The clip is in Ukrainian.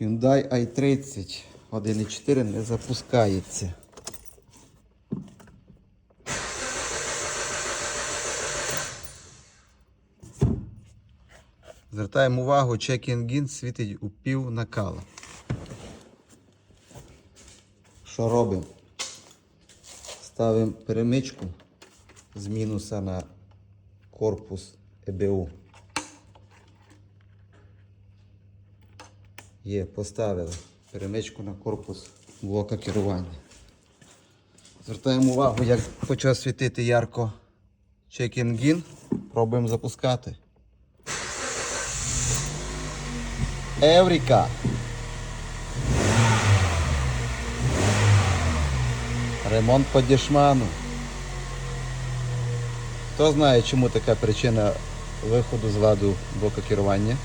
Hyundai i30 1.4 не запускається. Звертаємо увагу, check-in світить у пів накала. Що робимо? Ставимо перемичку з мінуса на корпус ЕБУ. Є, поставили перемичку на корпус блока керування. Звертаємо увагу, як почав світити ярко check-in Пробуємо запускати. Евріка! Ремонт по дешману. Хто знає, чому така причина виходу з ладу блока керування?